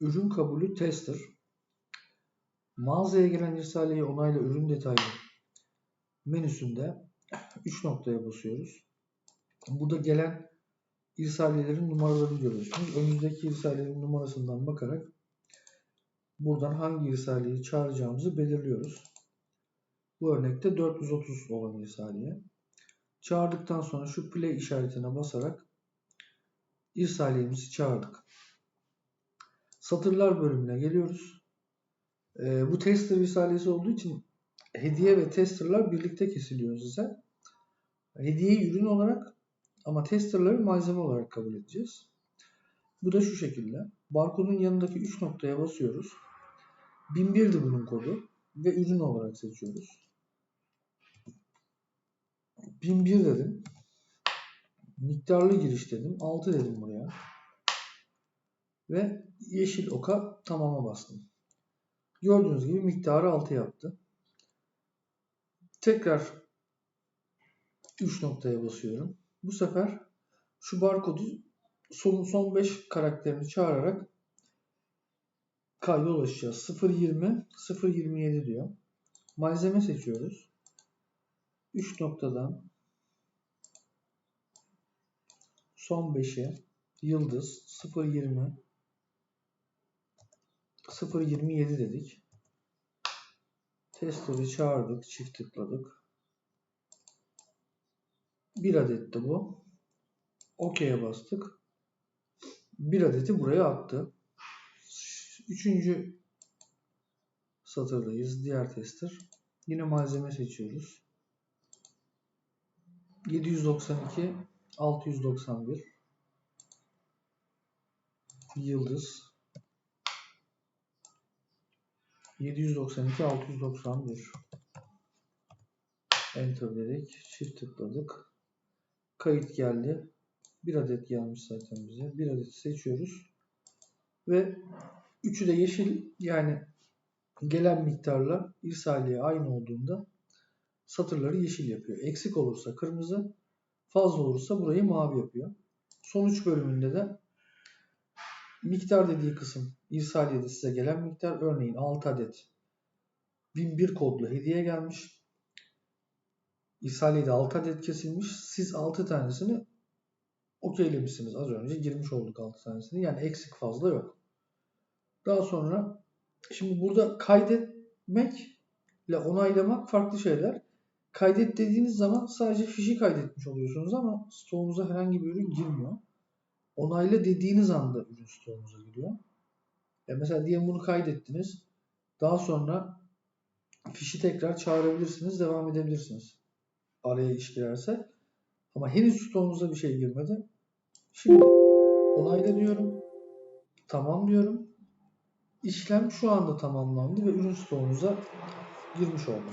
ürün kabulü tester. Mağazaya gelen irsaliye onayla ürün detaylı menüsünde 3 noktaya basıyoruz. Burada gelen irsaliyelerin numaralarını görüyorsunuz. Önümüzdeki irsaliyenin numarasından bakarak buradan hangi irsaliyeyi çağıracağımızı belirliyoruz. Bu örnekte 430 olan irsaliye. Çağırdıktan sonra şu play işaretine basarak irsaliyemizi çağırdık. Satırlar bölümüne geliyoruz. Ee, bu tester risalesi olduğu için hediye ve testerlar birlikte kesiliyor size. Hediyeyi ürün olarak ama testerları malzeme olarak kabul edeceğiz. Bu da şu şekilde. Barkodun yanındaki 3 noktaya basıyoruz. 1001'di bunun kodu ve ürün olarak seçiyoruz. 1001 dedim. Miktarlı giriş dedim. 6 dedim buraya. Ve yeşil oka tamama bastım. Gördüğünüz gibi miktarı 6 yaptı. Tekrar 3 noktaya basıyorum. Bu sefer şu barkodu son, son 5 karakterini çağırarak kayda ulaşacağız. 0.20, 0.27 diyor. Malzeme seçiyoruz. 3 noktadan son 5'e yıldız 0.20 0.27 dedik. Tester'ı çağırdık. Çift tıkladık. Bir adet de bu. OK'ye bastık. Bir adeti buraya attı. Üçüncü satırdayız. Diğer tester. Yine malzeme seçiyoruz. 792 691 Yıldız 792 691 Enter dedik. Çift tıkladık. Kayıt geldi. Bir adet gelmiş zaten bize. Bir adet seçiyoruz. Ve üçü de yeşil yani gelen miktarla irsaliye aynı olduğunda satırları yeşil yapıyor. Eksik olursa kırmızı, fazla olursa burayı mavi yapıyor. Sonuç bölümünde de miktar dediği kısım irsaliyede size gelen miktar örneğin 6 adet 1001 kodlu hediye gelmiş. İrsaliyede 6 adet kesilmiş. Siz 6 tanesini okeylemişsiniz. Az önce girmiş olduk 6 tanesini. Yani eksik fazla yok. Daha sonra şimdi burada kaydetmek ile onaylamak farklı şeyler. Kaydet dediğiniz zaman sadece fişi kaydetmiş oluyorsunuz ama stoğunuza herhangi bir ürün girmiyor. Onayla dediğiniz anda ürün stoğunuza giriyor. Ya mesela diyelim bunu kaydettiniz. Daha sonra fişi tekrar çağırabilirsiniz, devam edebilirsiniz. Araya iş girerse. Ama henüz stoğunuza bir şey girmedi. Şimdi onayla diyorum. Tamam diyorum. İşlem şu anda tamamlandı ve ürün stoğunuza girmiş oldu.